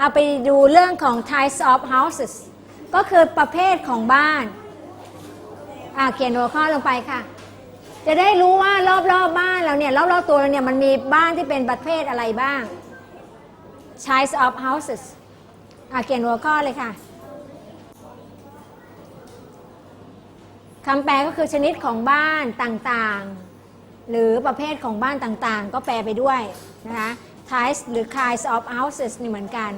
เอาไปดูเรื่องของ types of houses ก็คือประเภทของบ้าน อ่าเขียนหัวข้อลงไปค่ะ จะได้รู้ว่ารอบๆบบ้านเราเนี่ย รอบๆตัวเราเนี่ยมันมีบ้านที่เป็นประเภทอะไรบ้าง types of houses อ่าเขียนหัวข้อเลยค่ะคำแปลก็คือชนิดของบ้านต่างๆ หรือประเภทของบ้านต่างๆ ก็แปลไปด้วยนะคะ types หรือ kinds of houses นี่เหมือนกัน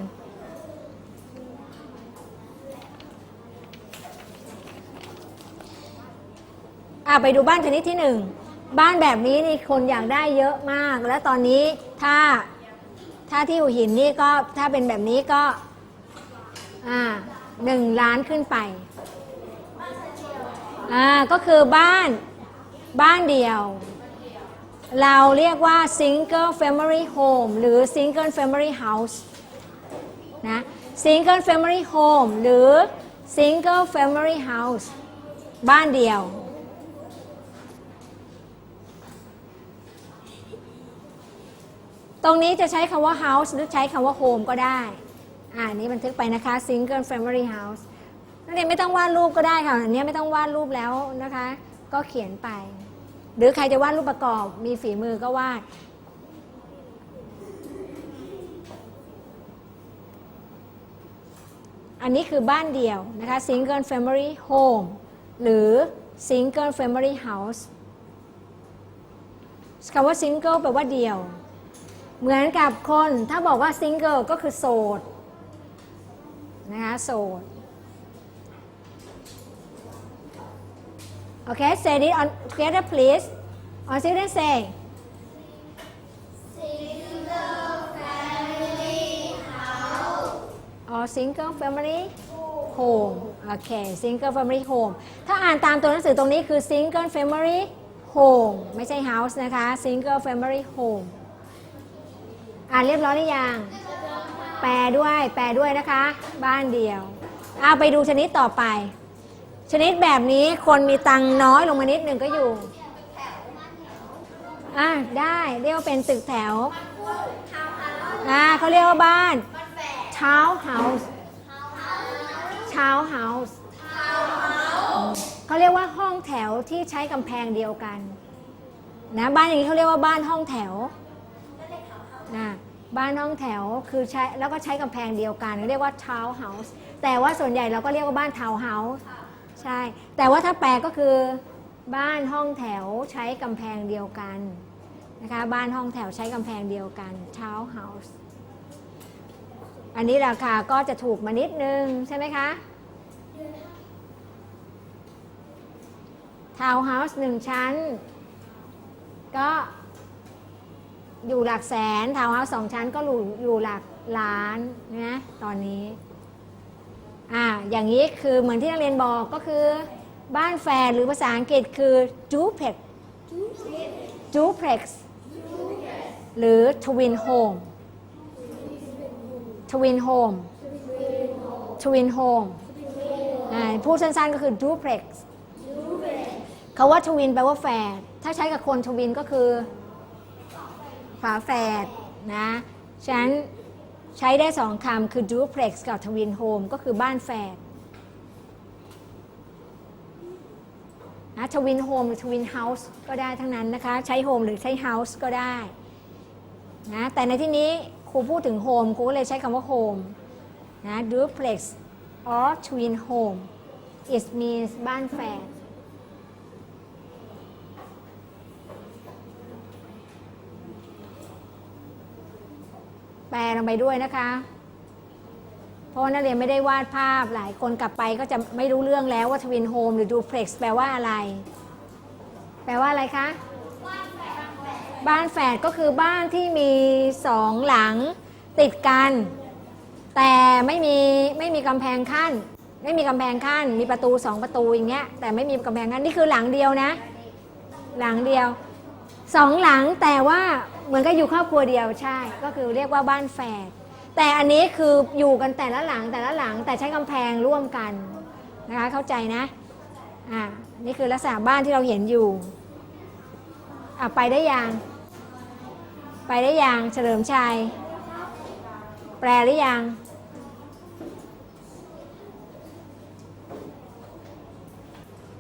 อะไปดูบ้านชนิดที่หนึ่ง บ้านแบบนี้นี่คนอยากได้เยอะมาก แล้วตอนนี้ถ้าถ้าที่หัวหินนี่ก็ถ้าเป็นแบบนี้ก็ อ่าหนึ่งล้านขึ้นไป อ่าก็คือบ้านบ้านเดียว เราเรียกว่า single family home หรือ single family house นะ single family home หรือ single family house บ้านเดียว ตรงนี้จะใช้คำว่า house หรือใช้คำว่า home ก็ได้ อ่านี้บันทึกไปนะคะ single family house นักเรียนไม่ต้องวาดรูปก็ได้ค่ะอันนี้ไม่ต้องวาดรูปแล้วนะคะ ก็เขียนไป หรือใครจะวาดรูปประกอบมีฝีมือก็วาดอันนี้คือบ้านเดียวนะคะ single family home หรือ single family house คำว่า single แปลว่าเดียว เหมือนกับคนถ้าบอกว่า single ก็คือโสดนะคะโสด โอเค say it on together please on student say or single family home โอเค single family home ถ้าอ่านตามตัวหนังสือตรงนี้คือ single family home ไม่ใช่ house นะคะ single family home อ่านเรียบร้อยหรือยัง แปลด้วย แปลด้วยนะคะ บ้านเดียว เอาไปดูชนิดต่อไป ชนิดแบบนี้คนมีตังค์น้อยลงมานิดหนึ่งก็อยู่อะได้เรียกว่าเป็นตึกแถวอ่าเขาเรียกว่าบ้าน town house town house เขาเรียกว่าห้องแถวที่ใช้กำแพงเดียวกันนะบ้านอย่างนี้เขาเรียกว่าบ้านห้องแถวนะบ้านห้องแถวคือใช้แล้วก็ใช้กำแพงเดียวกันเรียกว่า town house แต่ว่าส่วนใหญ่เราก็เรียกว่าบ้าน town house ใช่ แต่ว่าถ้าแปลก็คือบ้านห้องแถวใช้กำแพงเดียวกันนะคะบ้านห้องแถวใช้กำแพงเดียวกัน town house อันนี้ราคาก็จะถูกมานิดนึง ใช่ไหมคะทาวน์เฮาส์หนึ่งชั้น ก็อยู่หลักแสนทาวน์เฮาส์สองชั้นก็อยู่หลักล้านนะตอนนี้ อ่าอย่างนี้คือเหมือนที่นักเรียนบอกก็คือ บ้านแฝดหรือภาษาอังกฤษคือ duplex duplex หรือ twin home twin home twin home พูดสั้นๆก็คือ duplex เขาว่าทวินแปลว่าแฝด ถ้าใช้กับคนทวินก็คือฝาแฝดนะ ฉะนั้น ใช้ได้สองคำคือ duplex กับ twin home ก็คือบ้านแฝดนะ twin home หรือ twin house ก็ได้ทั้งนั้นนะคะ ใช้ home หรือใช้ house ก็ได้นะแต่ในที่นี้ครูพูดถึง home ครูก็เลยใช้คำว่า home นะ duplex or twin home it means บ้านแฝด แปลลงไปด้วยนะคะเพราะว่านักเรียนไม่ได้วาดภาพหลายคนกลับไปก็จะไม่รู้เรื่องแล้วว่าทวินโฮมหรือดูเพล็กซ์แปลว่าอะไร แปลว่าอะไรคะ บ้านแฝดก็คือบ้านที่มีสองหลังติดกัน แต่ไม่มีไม่มีกำแพงขั้น ไม่มีกำแพงขั้น มีประตูสองประตูอย่างเงี้ยแต่ไม่มีกำแพงขั้นนี่คือหลังเดียวนะ หลังเดียวสองหลังแต่ว่า เหมือนกับอยู่ครอบครัวเดียวใช่ ก็คือเรียกว่าบ้านแฝดแต่อันนี้คืออยู่กันแต่ละหลังแต่ละหลังแต่ใช้กำแพงร่วมกันนะคะเข้าใจนะอ่านี่คือลักษณะบ้านที่เราเห็นอยู่อะไปได้ยังไปได้ยังเฉลิมชัย แปลหรือยัง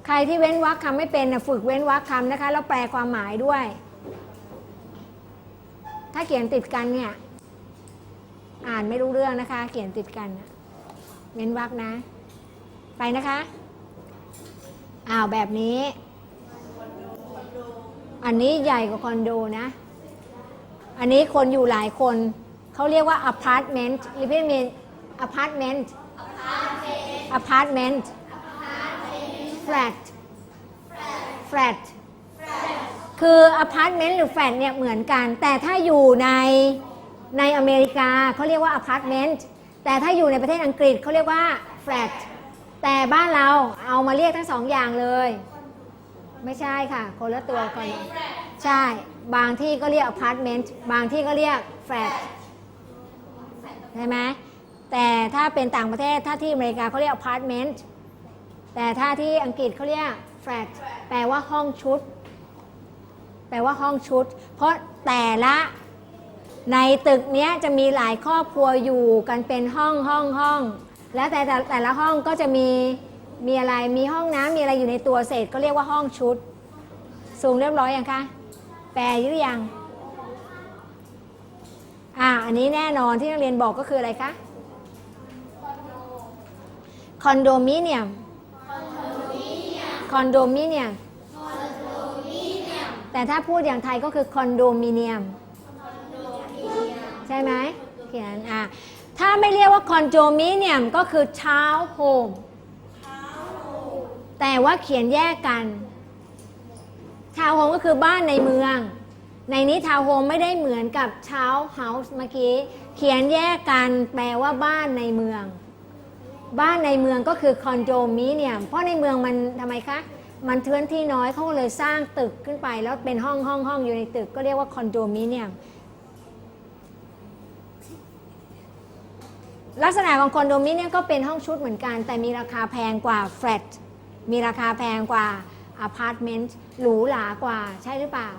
ใครที่เว้นวรรคคำไม่เป็นฝึกเว้นวรรคคำนะคะแล้วแปลความหมายด้วย ถ้าเขียนติดกันเนี่ย อ่านไม่รู้เรื่องนะคะ เขียนติดกันน่ะเว้นวรรคนะ ไปนะคะอ้าวแบบนี้ อันนี้ใหญ่กว่าคอนโดนะ อันนี้คนอยู่หลายคน เขาเรียกว่าอพาร์ตเมนต์หรือพี่มีอพาร์ตเมนต์อพาร์ตเมนต์แฟลตแฟลต คืออพาร์ตเมนต์หรือแฟลตเนี่ยเหมือนกัน แต่ถ้าอยู่ในในอเมริกาเขาเรียกว่าอพาร์ตเมนต์แต่ถ้าอยู่ในประเทศอังกฤษเขาเรียกว่าแฟลตแต่บ้านเราเอามาเรียกทั้งสองอย่างเลย ไม่ใช่ค่ะ คนละตัวกันใช่ บางที่ก็เรียกอพาร์ตเมนต์บางที่ก็เรียกแฟลตใช่ไหมแต่ถ้าเป็นต่างประเทศถ้าที่อเมริกาเขาเรียกอพาร์ตเมนต์แต่ถ้าที่อังกฤษเขาเรียกแฟลตแปลว่าห้องชุด แปลว่าห้องชุด เพราะแต่ละในตึกเนี้ยจะมีหลายครอบครัวอยู่กันเป็นห้องห้องห้อง แล้วแต่แต่แต่ละห้องก็จะมีมีอะไรมีห้องน้ำมีอะไรอยู่ในตัวเศษก็เรียกว่าห้องชุด สูงเรียบร้อยยังคะแปลหรือยังอ่าอันนี้แน่นอนที่นักเรียนบอกก็คืออะไรคะคอนโดมิเนียมคอนโดมิเนียม แต่ถ้าพูดอย่างไทยก็คือคอนโดมิเนียมใช่ไหมเขียนอ่าถ้าไม่เรียกว่าคอนโดมิเนียมก็คือทาวน์โฮมแต่ว่าเขียนแยกกันทาวโฮมก็คือบ้านในเมือง ในนี้ทาวโฮมไม่ได้เหมือนกับทาวน์เฮาส์เมื่อกี้ เขียนแยกกันแปลว่าบ้านในเมือง บ้านในเมืองก็คือคอนโดมิเนียม เพราะในเมืองมันทำไมคะ มันเทือนที่น้อยเขาก็เลยสร้างตึกขึ้นไป แล้วเป็นห้องห้องห้องอยู่ในตึกก็เรียกว่าคอนโดมิเนียมลักษณะของคอนโดมิเนียมก็เป็นห้องชุดเหมือนกัน แต่มีราคาแพงกว่าแฟลตมีราคาแพงกว่าอพาร์ตเมนต์หรูหรากว่าใช่หรือเปล่า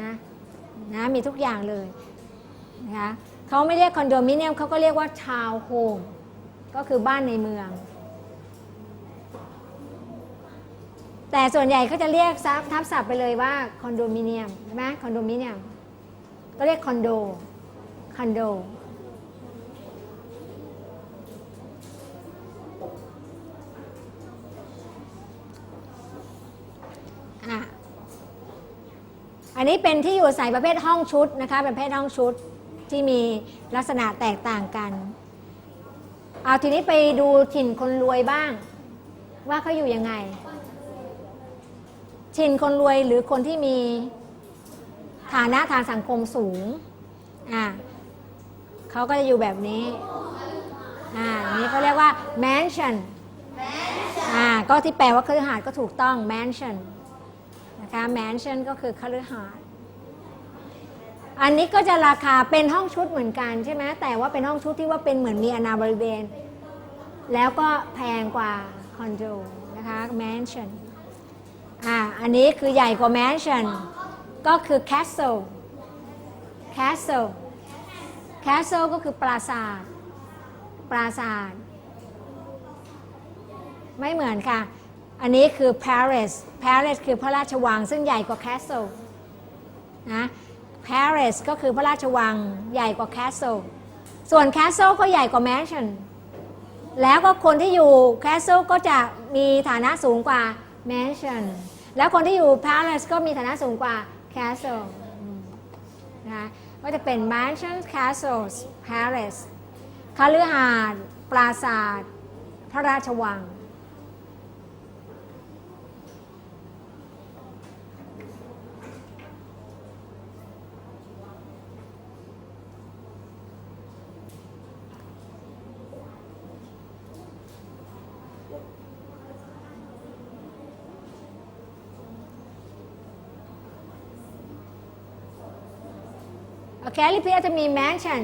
นะนะมีทุกอย่างเลยนะคะเขาไม่เรียกคอนโดมิเนียมเขาก็เรียกว่าทาวน์โฮมก็คือบ้านในเมือง แต่ส่วนใหญ่เขาจะเรียกซับทับศัพท์ไปเลยว่าคอนโดมิเนียมใช่ไหมคอนโดมิเนียมก็เรียกคอนโดคอนโดอะอันนี้เป็นที่อยู่อาศัยประเภทห้องชุดนะคะเป็นประเภทห้องชุดที่มีลักษณะแตกต่างกัน เอาทีนี้ไปดูถิ่นคนรวยบ้าง ว่าเขาอยู่ยังไง ถิ่นคนรวยหรือคนที่มีฐานะทางสังคมสูงอะเขาก็จะอยู่แบบนี้อ่านี่เขาเรียกว่า mansion อ่าก็ที่แปลว่าคฤหาสน์ก็ถูกต้อง mansion นะคะ mansion ก็คือคฤหาสน์อันนี้ก็จะราคาเป็นห้องชุดเหมือนกันใช่ไหมแต่ว่าเป็นห้องชุดที่ว่าเป็นเหมือนมีอนาบริเวณ แล้วก็แพงกว่าคอนโดนะคะ mansion อ่าอันนี้คือใหญ่กว่า mansion ก็คือ castle castle castle ก็คือปราสาท ปราสาท ไม่เหมือนค่ะ อันนี้คือ Paris Paris คือพระราชวัง ซึ่งใหญ่กว่า Castle นะ Paris ก็คือพระราชวังใหญ่กว่า Castle ส่วน Castle ก็ใหญ่กว่า Mansion แล้วก็คนที่อยู่ Castle ก็จะมีฐานะสูงกว่า Mansion แล้วคนที่อยู่ Paris ก็มีฐานะสูงกว่า Castle อืมนะคะก็จะเป็น Mansion Castles Paris คฤหาสน์ปราสาท พระราชวัง โอเคลิเพียจะมี mansion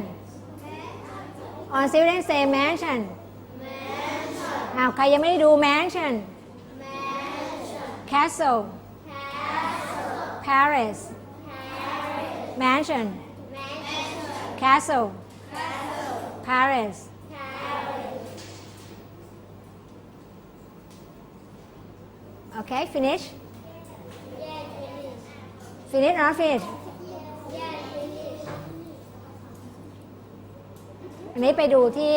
on student say mansion อ้าวใครยังไม่ได้ดู mansion castle Paris mansion castle Paris Okay finish finish or not finish นนี้ไปดูที่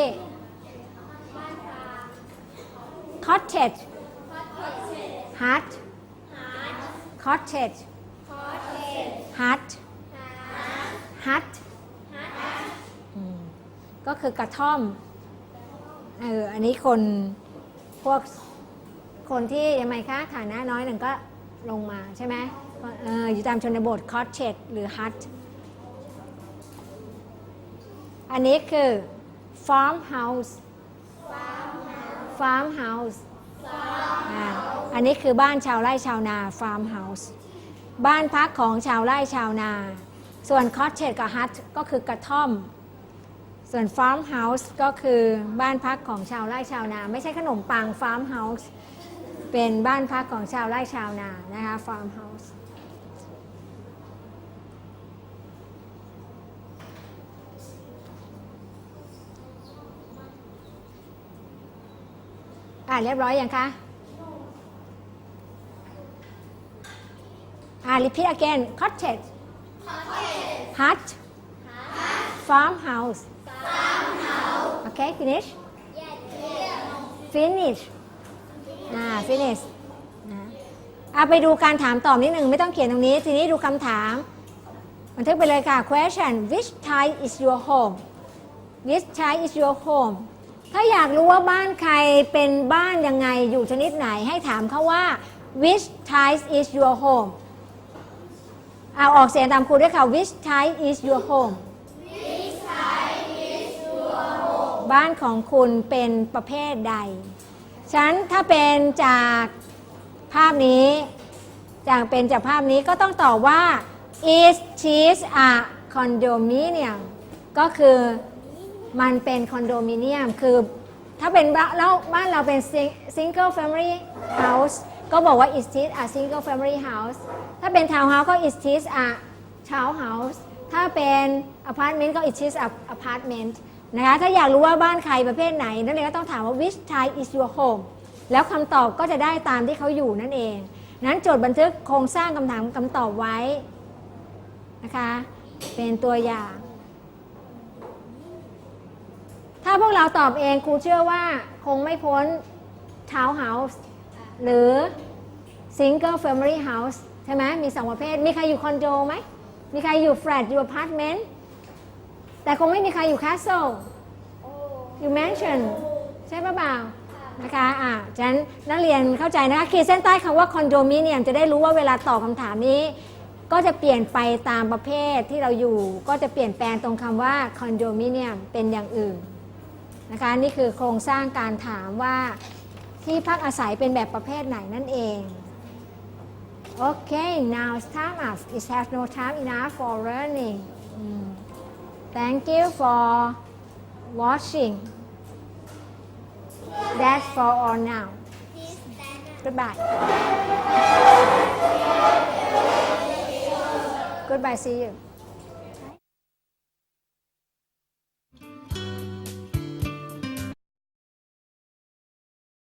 cottage hut cottage hut hut ก็คือกระท่อม เออ อันนี้คนพวกคนที่ยังไงคะฐานะน้อยหนึ่งก็ลงมาใช่ไหมเอออยู่ตามชนบท cottage หรือ hut อันนี้คือ farm house farm house อ่าอันนี้คือบ้านชาวไร่ชาวนา farm house บ้านพักของชาวไร่ชาวนา ส่วน cottage กับ hut ก็คือกระท่อม ส่วน farm house ก็คือบ้านพักของชาวไร่ชาวนา ไม่ใช่ขนมปัง farm house เป็นบ้านพักของชาวไร่ชาวนานะคะ farm อ่าเรียบร้อยยังคะอ่า repeat again cottage hut farmhouse okay finish finish อ่า finish นะอ่าไปดูการถามตอบนิดหนึ่งไม่ต้องเขียนตรงนี้ ทีนี้ดูคำถาม บันทึกไปเลยค่ะ question which type is your home which type is your home ถ้าอยากรู้ว่าบ้านใครเป็นบ้านยังไงอยู่ชนิดไหนให้ถามเขาว่า which type is your home เอาออกเสียงตามครูด้วยค่ะ which type is your home บ้านของคุณเป็นประเภทใด ฉันถ้าเป็นจากภาพนี้ จากเป็นจากภาพนี้ก็ต้องตอบว่า is this a condominium ก็คือ มันเป็นคอนโดมิเนียม คือถ้าเป็นบ้านเราบ้านเราเป็น sing- single family house ก็บอกว่า is this a single family house ถ้าเป็น town house ก็ is this a town house ถ้าเป็น apartment ก็ is this a apartment นะคะถ้าอยากรู้ว่าบ้านใครประเภทไหน นั่นเองก็ต้องถามว่า which type is your home แล้วคำตอบก็จะได้ตามที่เขาอยู่นั่นเอง นั้นจดบันทึกโครงสร้างคำถามคำตอบไว้นะคะ เป็นตัวอย่าง ถ้าพวกเราตอบเองครูเชื่อว่าคงไม่พ้น town house หรือ single family house ใช่ไหมมีสองประเภท มีใครอยู่คอนโดไหม มีใครอยู่ flat อยู่ apartment แต่คงไม่มีใครอยู่ castle อยู่ mansion ใช่ปะเปล่านะคะอะฉะนั้นนักเรียนเข้าใจนะคะขีดเส้นใต้คำว่าคอนโดมิเนียมจะได้รู้ว่าเวลาตอบคำถามนี้ ก็จะเปลี่ยนไปตามประเภทที่เราอยู่ ก็จะเปลี่ยนแปลงตรงคำว่าคอนโดมิเนียมเป็นอย่างอื่น นะคะนี่คือโครงสร้างการถามว่าที่พักอาศัยเป็นแบบประเภทไหนนั่นเองโอเค now it's time up it has no time enough for learning อืม thank you for watching that's for all now goodbye goodbye see you